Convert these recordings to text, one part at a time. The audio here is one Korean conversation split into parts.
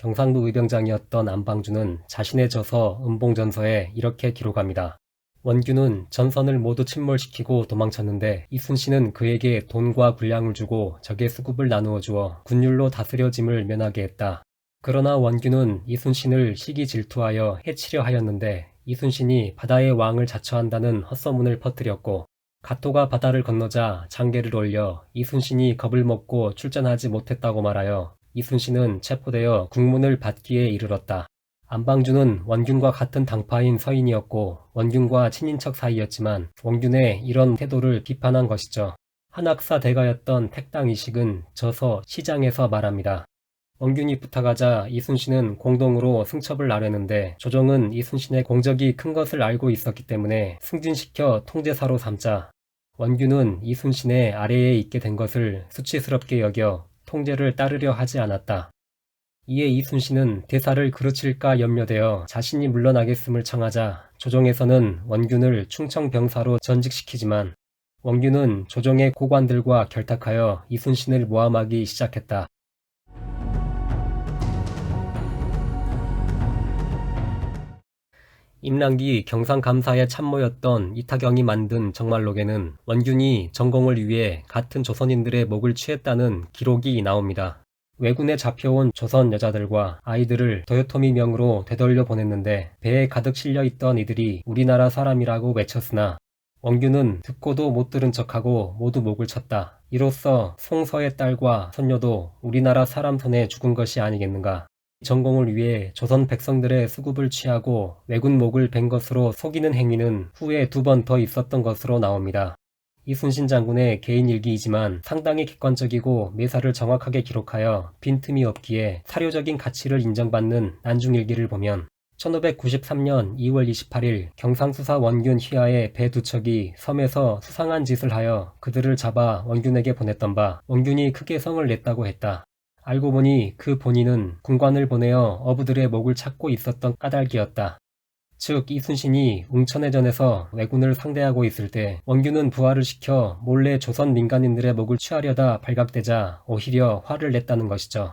경상도 의병장이었던 안방주는 자신의 저서 음봉전서에 이렇게 기록합니다. 원균은 전선을 모두 침몰시키고 도망쳤는데 이순신은 그에게 돈과 군량을 주고 적의 수급을 나누어 주어 군율로 다스려짐을 면하게 했다. 그러나 원균은 이순신을 시기 질투하여 해치려 하였는데 이순신이 바다의 왕을 자처한다는 헛소문을 퍼뜨렸고 가토가 바다를 건너자 장계를 올려 이순신이 겁을 먹고 출전하지 못했다고 말하여 이순신은 체포되어 국문을 받기에 이르렀다. 안방주는 원균과 같은 당파인 서인이었고 원균과 친인척 사이였지만 원균의 이런 태도를 비판한 것이죠. 한학사 대가였던 택당 이식은 저서 시장에서 말합니다. 원균이 부탁하자 이순신은 공동으로 승첩을 아뢰는데 조정은 이순신의 공적이 큰 것을 알고 있었기 때문에 승진시켜 통제사로 삼자 원균은 이순신의 아래에 있게 된 것을 수치스럽게 여겨 통제를 따르려 하지 않았다. 이에 이순신은 대사를 그르칠까 염려되어 자신이 물러나겠음을 청하자 조정에서는 원균을 충청병사로 전직시키지만 원균은 조정의 고관들과 결탁하여 이순신을 모함하기 시작했다. 임랑기 경상감사의 참모였던 이타경이 만든 정말록에는 원균이 전공을 위해 같은 조선인들의 목을 취했다는 기록이 나옵니다. 외군에 잡혀온 조선 여자들과 아이들을 도요토미 명으로 되돌려 보냈는데 배에 가득 실려 있던 이들이 우리나라 사람이라고 외쳤으나 원균은 듣고도 못 들은 척하고 모두 목을 쳤다. 이로써 송서의 딸과 손녀도 우리나라 사람 손에 죽은 것이 아니겠는가. 전공을 위해 조선 백성들의 수급을 취하고 왜군 목을 벤 것으로 속이는 행위는 후에 두 번 더 있었던 것으로 나옵니다. 이순신 장군의 개인 일기이지만 상당히 객관적이고 매사를 정확하게 기록하여 빈틈이 없기에 사료적인 가치를 인정받는 난중일기를 보면 1593년 2월 28일 경상수사 원균 휘하의 배 두 척이 섬에서 수상한 짓을 하여 그들을 잡아 원균에게 보냈던 바 원균이 크게 성을 냈다고 했다. 알고 보니 그 본인은 군관을 보내어 어부들의 목을 찾고 있었던 까닭이었다. 즉 이순신이 웅천해전에서 왜군을 상대하고 있을 때 원균은 부하를 시켜 몰래 조선 민간인들의 목을 취하려다 발각되자 오히려 화를 냈다는 것이죠.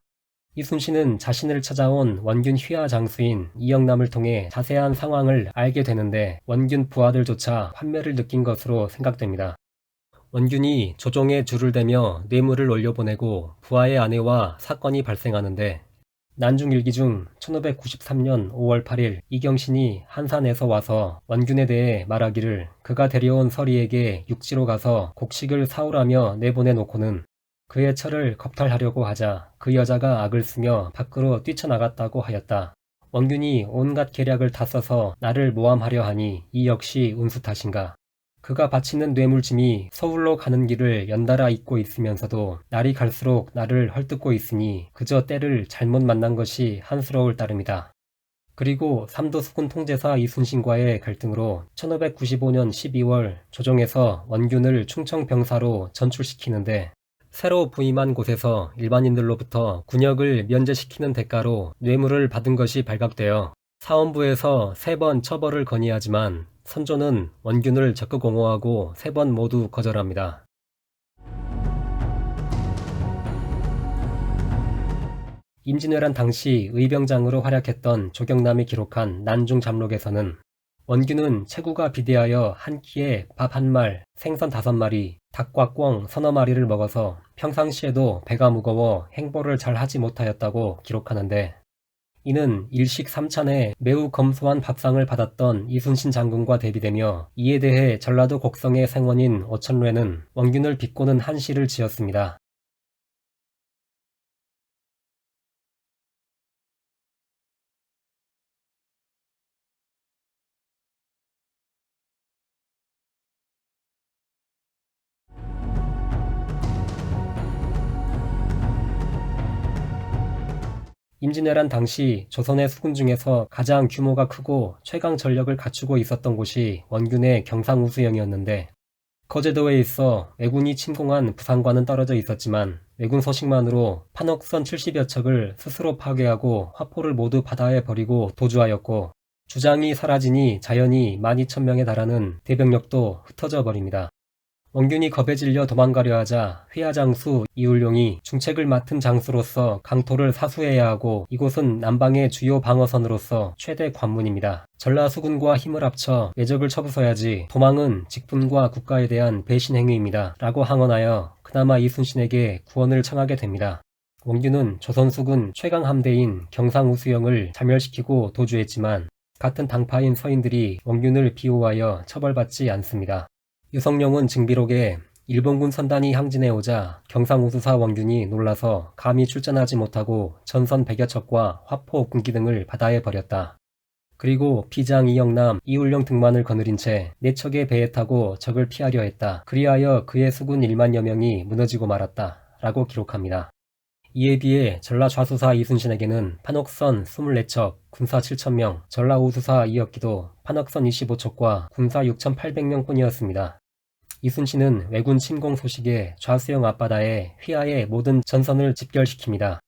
이순신은 자신을 찾아온 원균 휘하 장수인 이영남을 통해 자세한 상황을 알게 되는데 원균 부하들조차 환멸을 느낀 것으로 생각됩니다. 원균이 조종에 줄을 대며 뇌물을 올려보내고 부하의 아내와 사건이 발생하는데 난중일기 중 1593년 5월 8일 이경신이 한산에서 와서 원균에 대해 말하기를 그가 데려온 서리에게 육지로 가서 곡식을 사오라며 내보내놓고는 그의 철을 겁탈하려고 하자 그 여자가 악을 쓰며 밖으로 뛰쳐나갔다고 하였다. 원균이 온갖 계략을 다 써서 나를 모함하려 하니 이 역시 운수 탓인가. 그가 바치는 뇌물짐이 서울로 가는 길을 연달아 잇고 있으면서도 날이 갈수록 나를 헐뜯고 있으니 그저 때를 잘못 만난 것이 한스러울 따름이다. 그리고 삼도 수군 통제사 이순신과의 갈등으로 1595년 12월 조정에서 원균을 충청병사로 전출시키는데 새로 부임한 곳에서 일반인들로부터 군역을 면제시키는 대가로 뇌물을 받은 것이 발각되어 사원부에서 세 번 처벌을 건의하지만 선조는 원균을 적극 옹호하고 세 번 모두 거절합니다. 임진왜란 당시 의병장으로 활약했던 조경남이 기록한 난중 잠록에서는 원균은 체구가 비대하여 한 끼에 밥 한 말, 생선 다섯 마리, 닭과 꿩 서너 마리를 먹어서 평상시에도 배가 무거워 행보를 잘 하지 못하였다고 기록하는데 이는 일식 삼찬에 매우 검소한 밥상을 받았던 이순신 장군과 대비되며 이에 대해 전라도 곡성의 생원인 오천례는 원균을 비꼬는 한시를 지었습니다. 임진왜란 당시 조선의 수군 중에서 가장 규모가 크고 최강 전력을 갖추고 있었던 곳이 원균의 경상우수영이었는데 거제도에 있어 왜군이 침공한 부산과는 떨어져 있었지만 왜군 소식만으로 판옥선 70여 척을 스스로 파괴하고 화포를 모두 바다에 버리고 도주하였고 주장이 사라지니 자연히 12,000명에 달하는 대병력도 흩어져 버립니다. 원균이 겁에 질려 도망가려 하자 휘하장수 이울룡이 중책을 맡은 장수로서 강토를 사수해야 하고 이곳은 남방의 주요 방어선으로서 최대 관문입니다. 전라수군과 힘을 합쳐 외적을 쳐부숴야지 도망은 직분과 국가에 대한 배신 행위입니다. 라고 항언하여 그나마 이순신에게 구원을 청하게 됩니다. 원균은 조선수군 최강 함대인 경상우수영을 자멸시키고 도주했지만 같은 당파인 서인들이 원균을 비호하여 처벌받지 않습니다. 유성룡은 증비록에 일본군 선단이 항진해 오자 경상우수사 원균이 놀라서 감히 출전하지 못하고 전선 100여 척과 화포, 군기 등을 바다에 버렸다. 그리고 비장 이영남, 이울령 등만을 거느린 채네 척의 배에 타고 적을 피하려 했다. 그리하여 그의 수군 1만여 명이 무너지고 말았다. 라고 기록합니다. 이에 비해 전라 좌수사 이순신에게는 판옥선 24척, 군사 7천명, 전라 우수사 이었기도 판옥선 25척과 군사 6,800명 뿐이었습니다. 이순신은 왜군 침공 소식에 좌수영 앞바다에 휘하의 모든 전선을 집결시킵니다.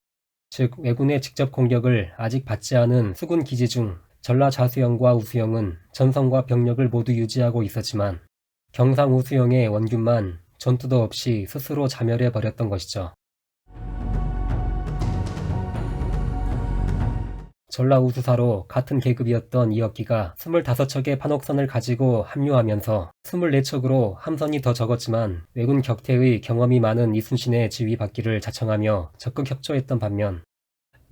즉 왜군의 직접 공격을 아직 받지 않은 수군 기지 중 전라 좌수영과 우수영은 전선과 병력을 모두 유지하고 있었지만 경상 우수영의 원균만 전투도 없이 스스로 자멸해 버렸던 것이죠. 전라우수사로 같은 계급이었던 이억기가 25척의 판옥선을 가지고 합류하면서 24척으로 함선이 더 적었지만 왜군 격퇴의 경험이 많은 이순신의 지휘받기를 자청하며 적극 협조했던 반면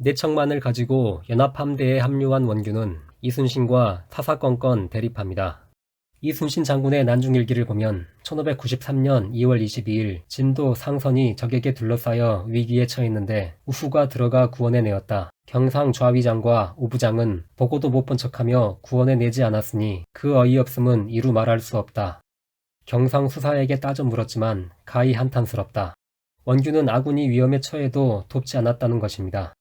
4척만을 가지고 연합함대에 합류한 원균은 이순신과 사사건건 대립합니다. 이순신 장군의 난중일기를 보면 1593년 2월 22일 진도 상선이 적에게 둘러싸여 위기에 처했는데 우후가 들어가 구원해내었다. 경상 좌위장과 오부장은 보고도 못 본 척하며 구원해내지 않았으니 그 어이없음은 이루 말할 수 없다. 경상 수사에게 따져 물었지만 가히 한탄스럽다. 원균은 아군이 위험에 처해도 돕지 않았다는 것입니다.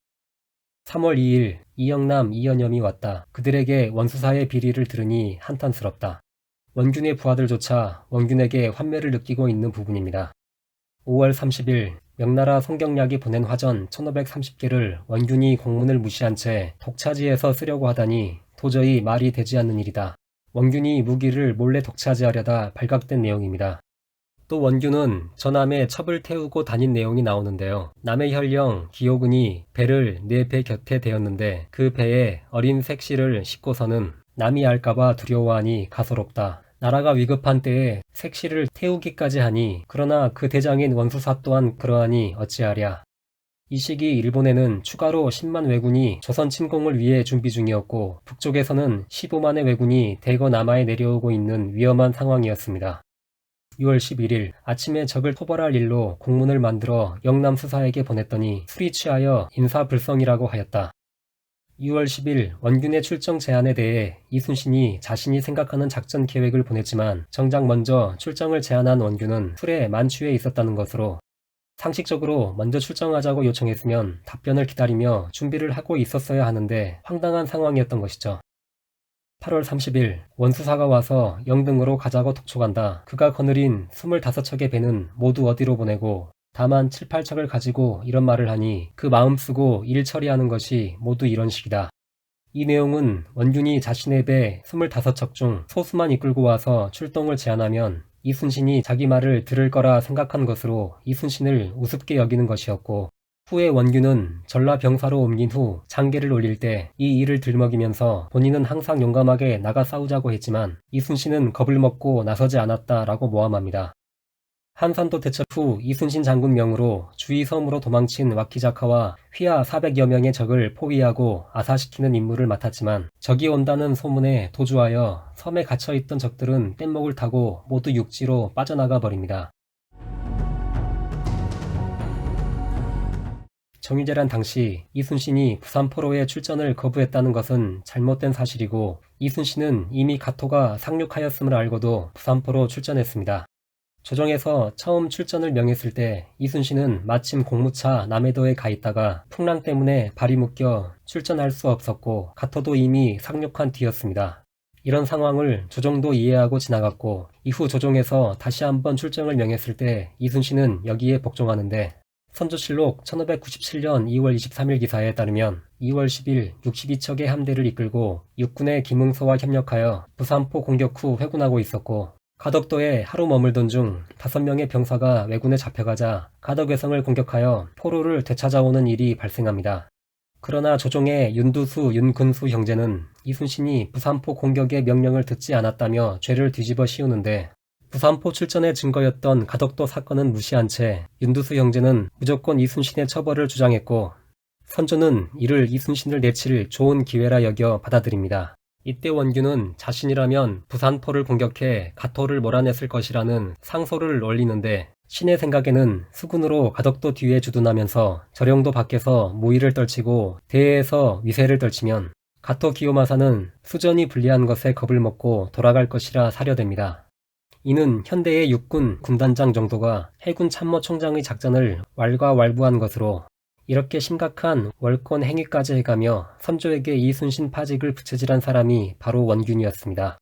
3월 2일 이영남, 이연염이 왔다. 그들에게 원수사의 비리를 들으니 한탄스럽다. 원균의 부하들조차 원균에게 환멸을 느끼고 있는 부분입니다. 5월 30일 명나라 송경략이 보낸 화전 1530개를 원균이 공문을 무시한 채 독차지해서 쓰려고 하다니 도저히 말이 되지 않는 일이다. 원균이 무기를 몰래 독차지하려다 발각된 내용입니다. 또 원균은 전함에 첩을 태우고 다닌 내용이 나오는데요. 남의 혈령 기호군이 배를 내 배 곁에 대었는데 그 배에 어린 색시를 싣고서는 남이 알까봐 두려워하니 가소롭다. 나라가 위급한 때에 색시를 태우기까지 하니 그러나 그 대장인 원수사 또한 그러하니 어찌하랴. 이 시기 일본에는 추가로 10만 왜군이 조선 침공을 위해 준비 중이었고 북쪽에서는 15만의 왜군이 대거 남하에 내려오고 있는 위험한 상황이었습니다. 6월 11일 아침에 적을 토벌할 일로 공문을 만들어 영남 수사에게 보냈더니 술이 취하여 인사불성이라고 하였다. 2월 10일 원균의 출정 제안에 대해 이순신이 자신이 생각하는 작전 계획을 보냈지만 정작 먼저 출정을 제안한 원균은 술에 만취해 있었다는 것으로 상식적으로 먼저 출정하자고 요청했으면 답변을 기다리며 준비를 하고 있었어야 하는데 황당한 상황이었던 것이죠. 8월 30일 원수사가 와서 영등으로 가자고 독촉한다. 그가 거느린 25척의 배는 모두 어디로 보내고 다만 7, 8척을 가지고 이런 말을 하니 그 마음 쓰고 일 처리하는 것이 모두 이런 식이다. 이 내용은 원균이 자신의 배 25척 중 소수만 이끌고 와서 출동을 제안하면 이순신이 자기 말을 들을 거라 생각한 것으로 이순신을 우습게 여기는 것이었고 후에 원균은 전라 병사로 옮긴 후 장계를 올릴 때 이 일을 들먹이면서 본인은 항상 용감하게 나가 싸우자고 했지만 이순신은 겁을 먹고 나서지 않았다라고 모함합니다. 한산도 대첩 후 이순신 장군 명으로 주위 섬으로 도망친 와키자카와 휘하 400여 명의 적을 포위하고 아사시키는 임무를 맡았지만 적이 온다는 소문에 도주하여 섬에 갇혀있던 적들은 뗏목을 타고 모두 육지로 빠져나가 버립니다. 정유재란 당시 이순신이 부산포로의 출전을 거부했다는 것은 잘못된 사실이고 이순신은 이미 가토가 상륙하였음을 알고도 부산포로 출전했습니다. 조정에서 처음 출전을 명했을 때 이순신은 마침 공무차 남해도에 가 있다가 풍랑 때문에 발이 묶여 출전할 수 없었고 가토도 이미 상륙한 뒤였습니다. 이런 상황을 조정도 이해하고 지나갔고 이후 조정에서 다시 한번 출정을 명했을 때 이순신은 여기에 복종하는데 선조실록 1597년 2월 23일 기사에 따르면 2월 10일 62척의 함대를 이끌고 육군의 김응서와 협력하여 부산포 공격 후 회군하고 있었고 가덕도에 하루 머물던 중 다섯 명의 병사가 왜군에 잡혀가자 가덕외성을 공격하여 포로를 되찾아오는 일이 발생합니다. 그러나 조종의 윤두수, 윤근수 형제는 이순신이 부산포 공격의 명령을 듣지 않았다며 죄를 뒤집어 씌우는데 부산포 출전의 증거였던 가덕도 사건은 무시한 채 윤두수 형제는 무조건 이순신의 처벌을 주장했고 선조는 이를 이순신을 내칠 좋은 기회라 여겨 받아들입니다. 이때 원균은 자신이라면 부산포를 공격해 가토를 몰아냈을 것이라는 상소를 올리는데 신의 생각에는 수군으로 가덕도 뒤에 주둔하면서 저령도 밖에서 모의를 떨치고 대에서 위세를 떨치면 가토 기요마사는 수전이 불리한 것에 겁을 먹고 돌아갈 것이라 사려됩니다. 이는 현대의 육군 군단장 정도가 해군 참모총장의 작전을 왈가왈부한 것으로 이렇게 심각한 월권 행위까지 해가며 선조에게 이순신 파직을 부채질한 사람이 바로 원균이었습니다.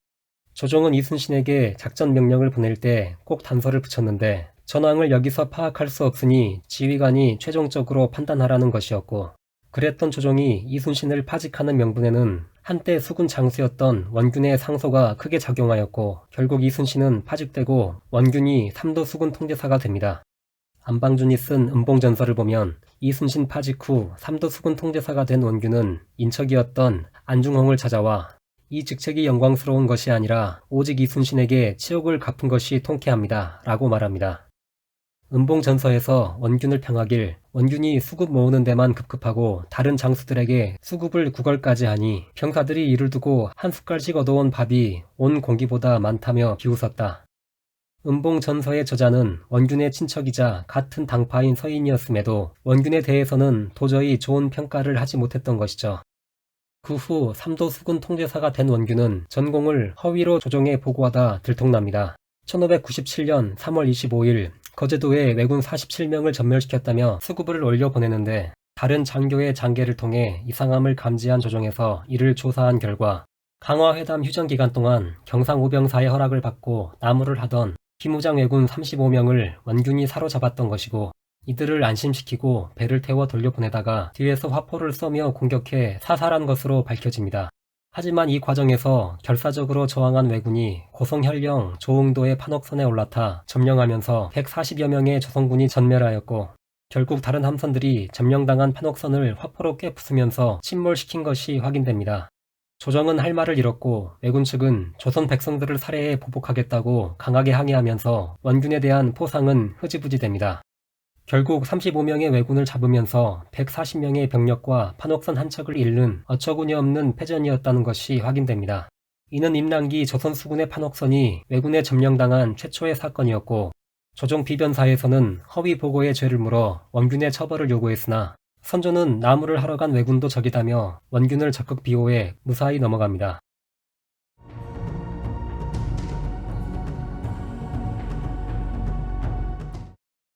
조종은 이순신에게 작전 명령을 보낼 때 꼭 단서를 붙였는데 전황을 여기서 파악할 수 없으니 지휘관이 최종적으로 판단하라는 것이었고 그랬던 조종이 이순신을 파직하는 명분에는 한때 수군 장수였던 원균의 상소가 크게 작용하였고 결국 이순신은 파직되고 원균이 삼도 수군 통제사가 됩니다. 안방준이 쓴 음봉전설을 보면 이순신 파직 후 삼도 수군 통제사가 된 원균은 인척이었던 안중홍을 찾아와 이 직책이 영광스러운 것이 아니라 오직 이순신에게 치욕을 갚은 것이 통쾌합니다. 라고 말합니다. 음봉전서에서 원균을 평하길 원균이 수급 모으는 데만 급급하고 다른 장수들에게 수급을 구걸까지 하니 병사들이 이를 두고 한 숟갈씩 얻어온 밥이 온 공기보다 많다며 비웃었다. 음봉전서의 저자는 원균의 친척이자 같은 당파인 서인이었음에도 원균에 대해서는 도저히 좋은 평가를 하지 못했던 것이죠. 그 후 삼도 수군 통제사가 된 원균은 전공을 허위로 조정해 보고하다 들통납니다. 1597년 3월 25일 거제도에 왜군 47명을 전멸시켰다며 수급을 올려 보내는데 다른 장교의 장계를 통해 이상함을 감지한 조정에서 이를 조사한 결과 강화회담 휴전 기간 동안 경상우병사의 허락을 받고 나무를 하던 비무장 왜군 35명을 원균이 사로잡았던 것이고 이들을 안심시키고 배를 태워 돌려보내다가 뒤에서 화포를 쏘며 공격해 사살한 것으로 밝혀집니다. 하지만 이 과정에서 결사적으로 저항한 왜군이 고성현령 조흥도의 판옥선에 올라타 점령하면서 140여 명의 조선군이 전멸하였고 결국 다른 함선들이 점령당한 판옥선을 화포로 깨부수면서 침몰시킨 것이 확인됩니다. 조정은 할 말을 잃었고 왜군 측은 조선 백성들을 살해해 보복하겠다고 강하게 항의하면서 원균에 대한 포상은 흐지부지됩니다. 결국 35명의 왜군을 잡으면서 140명의 병력과 판옥선 한 척을 잃는 어처구니 없는 패전이었다는 것이 확인됩니다. 이는 임랑기 조선 수군의 판옥선이 왜군에 점령당한 최초의 사건이었고 조정 비변사에서는 허위 보고의 죄를 물어 원균의 처벌을 요구했으나 선조는 나무를 하러 간 왜군도 적이다며 원균을 적극 비호해 무사히 넘어갑니다.